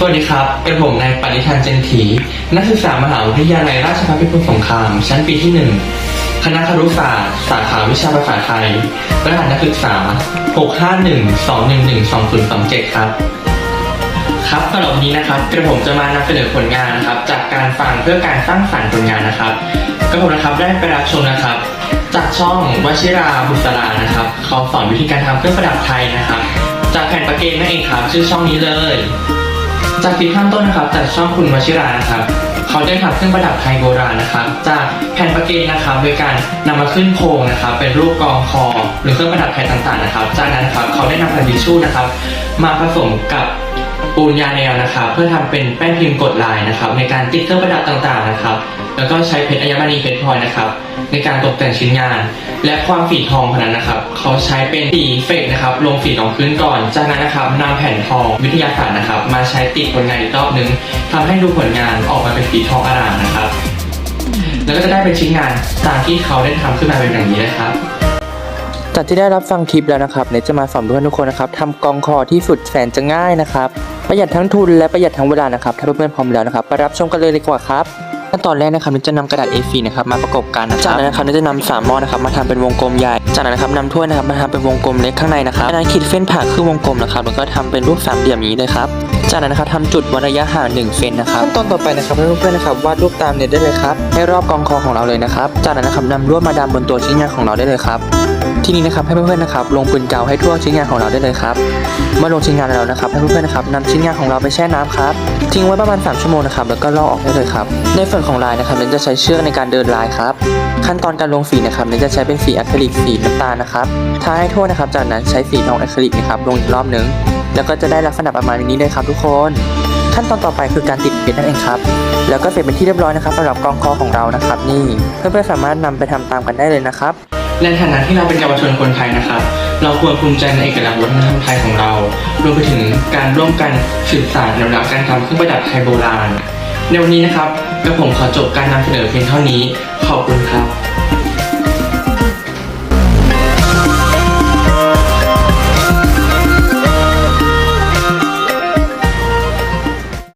สวัสดีครับ เป็นผมนายปณิธานเจนถี นักศึกษามหาวิทยาลัยราชภัฏพิบูลสงคราม ชั้นปีที่ 1 คณะครุศาสตร์ สาขาวิชาภาษาไทย รหัสนักศึกษา 651-211-2027 ครับ ครับสำหรับวันนี้นะครับกระผมจะมานำเสนอผลงานนะครับ จากการฟังเพื่อการสร้างสรรค์ผลงานนะครับกระผมนะครับได้ไปรับชมนะครับ จากช่องวชิราบุษรานะครับเขาสอนวิธีการทำเครื่องประดับไทยนะครับ จากแผ่นประเกนนั่นเองครับ ชื่อช่องนี้เลย จากคลิปข้างต้นนะครับจากช่องคุณวชิรานะครับเขาได้ทำเครื่องประดับไทยโบราณนะครับ จากแผ่นประเกนนะครับ โดยการนำมาขึ้นโครงนะครับ เป็นรูปกองคอหรือเครื่องประดับไทยต่างๆนะครับ จากนั้นนะครับเขาได้นำแผ่นดิชูนะครับ มาผสมกับ ปูนยาแนวนะครับ เพื่อทำเป็นแป้นพิมพ์กดลายนะครับ ในการติดเครื่องประดับต่างๆนะครับ แล้วก็ใช้เพชรอัญมณีเพชรพลอยนะครับ ในการตกแต่งชิ้นงาน และความฝีทองพนั้นนะครับ เขาใช้เป็นสีเฟกนะครับ ลงสีรองพื้นก่อน จากนั้นนะครับนำแผ่นทองวิทยาศาสตร์นะครับ มาใช้ติดผลงานอีกรอบนึงทำให้ดูผลงานออกมาเป็นสีทองอร่ามนะครับ แล้วก็จะได้เป็นชิ้นงานตามที่เขาได้ทำขึ้นมาเป็นอย่างนี้นะครับ จากที่ได้รับฟังคลิปแล้วนะครับเนยจะมาสอนเพื่อนทุกคนนะครับทำกองคอที่สุดแสนจะง่ายนะครับประหยัดทั้งทุนและประหยัดทั้งเวลานะครับถ้าเพื่อนๆพร้อมแล้วนะครับไปรับชมกันเลยดีกว่าครับขั้นตอนแรกนะครับเนยจะนำกระดาษ A4 นะครับมาประกบกันนะครับจากนั้นนะครับเนยจะนำสามหม้อนะครับมาทำเป็นวงกลมใหญ่ จากนั้นนะครับนำถ้วยนะครับมาทำเป็นวงกลมเล็กข้างในนะครับจากนั้นขีดเส้นผ่าครึ่งวงกลมนะครับแล้วก็ทำเป็นรูปสามเหลี่ยมอย่างนี้เลยครับ จากนั้นนะครับทำจุดวัดระยะห่าง1เซนนะครับขั้นตอนต่อไปนะครับเพื่อนๆนะครับวาดรูปตามเนยได้เลยครับให้รอบกองคอของเราเลยนะครับ จากนั้นนะครับนำลวดมาดามบนตัวชิ้นงานของเราได้เลยครับ ทีนี้นะครับให้เพื่อนๆนะครับลงปืนกาวให้ทั่วชิ้นงานของเราได้เลยครับ เมื่อลงชิ้นงานแล้วนะครับให้เพื่อนๆนะครับนำชิ้นงานของเราไปแช่น้ำครับทิ้งไว้ประมาณ 3 ชั่วโมงนะครับแล้วก็ลอกออกได้เลยครับ ในส่วนของลายนะครับเน้นจะใช้เชือกในการเดินลายครับ ขั้นตอนการลงสีนะครับเน้นจะใช้เป็นสีอะคริลิกสีน้ำตาลนะครับทาให้ทั่วนะครับจากนั้นใช้สีทองอะคริลิกนะครับลงอีกรอบหนึงแล้วก็จะได้ลักษณะประมาณนี้เลยครับทุกคนขั้นตอนต่อไปคือการติดเพชรนั่นเองครับ แล้วก็เสร็จเป็นที่เรียบร้อยนะครับสำหรับกองคอของเรานะครับ นี่เพื่อนๆสามารถนำไปทำตามกันได้เลยนะครับ ในฐานะที่เราเป็นเยาวชนคนไทยนะครับ เราควรภูมิใจในเอกลักษณ์วัฒนธรรมไทยของเรา รวมไปถึงการร่วมกันสืบสานอนุรักษ์การทำเครื่องประดับไทยโบราณ ในวันนี้นะครับกระผมขอจบการนำเสนอเพียงเท่านี้ ขอบคุณครับ